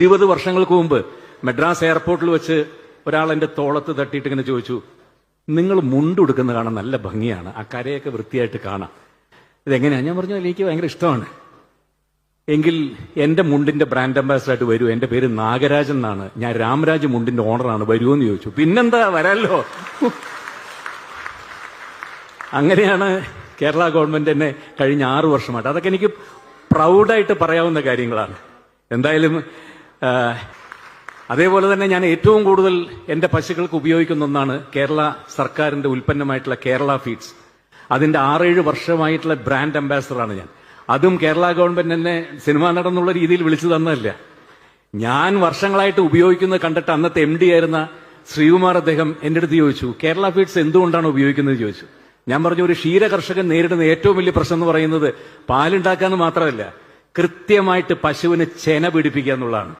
ഇരുപത് വർഷങ്ങൾക്ക് മുമ്പ് മദ്രാസ് എയർപോർട്ടിൽ വെച്ച് ഒരാൾ എന്റെ തോളത്ത് തട്ടിയിട്ട് ഇങ്ങനെ ചോദിച്ചു നിങ്ങൾ മുണ്ടുടുക്കുന്ന കാണാൻ നല്ല ഭംഗിയാണ് ആ കരയൊക്കെ വൃത്തിയായിട്ട് കാണാം. ഇതെങ്ങനെയാണ് ഞാൻ പറഞ്ഞു എനിക്ക് ഭയങ്കര ഇഷ്ടമാണ്. എങ്കിൽ എന്റെ മുണ്ടിന്റെ ബ്രാൻഡ് അംബാസിഡർ ആയിട്ട് വരൂ. എന്റെ പേര് നാഗരാജൻ എന്നാണ്. ഞാൻ രാമരാജ് മുണ്ടിന്റെ ഓണറാണ്. വരൂ എന്ന് ചോദിച്ചു. പിന്നെന്താ? വരാല്ലോ അങ്ങനെയാണ് കേരള ഗവൺമെന്റ് എന്നെ കഴിഞ്ഞ ആറു വർഷമായിട്ട്. അതൊക്കെ എനിക്ക് പ്രൗഡായിട്ട് പറയാവുന്ന കാര്യങ്ങളാണ്. എന്തായാലും അതേപോലെ തന്നെ ഞാൻ ഏറ്റവും കൂടുതൽ എന്റെ പശുക്കൾക്ക് ഉപയോഗിക്കുന്ന ഒന്നാണ് കേരള സർക്കാരിന്റെ ഉൽപ്പന്നമായിട്ടുള്ള കേരള ഫീഡ്സ്. അതിന്റെ ആറേഴ് വർഷമായിട്ടുള്ള ബ്രാൻഡ് അംബാസഡറാണ് ഞാൻ. അതും കേരള ഗവൺമെന്റ് എന്നെ സിനിമ നടന്നുള്ള രീതിയിൽ വിളിച്ചു തന്നതല്ല. ഞാൻ വർഷങ്ങളായിട്ട് ഉപയോഗിക്കുന്നത് കണ്ടിട്ട് അന്നത്തെ എം ഡി ആയിരുന്ന ശ്രീകുമാർ അദ്ദേഹം എന്റെ അടുത്ത് ചോദിച്ചു കേരള ഫീഡ്സ് എന്തുകൊണ്ടാണ് ഉപയോഗിക്കുന്നത്? ചോദിച്ചു. ഞാൻ പറഞ്ഞു ഒരു ക്ഷീര കർഷകൻ നേരിടുന്ന ഏറ്റവും വലിയ പ്രശ്നം എന്ന് പറയുന്നത് പാലുണ്ടാക്കാന്ന് മാത്രമല്ല കൃത്യമായിട്ട് പശുവിന് ചെന പിടിപ്പിക്കുക എന്നുള്ളതാണ്.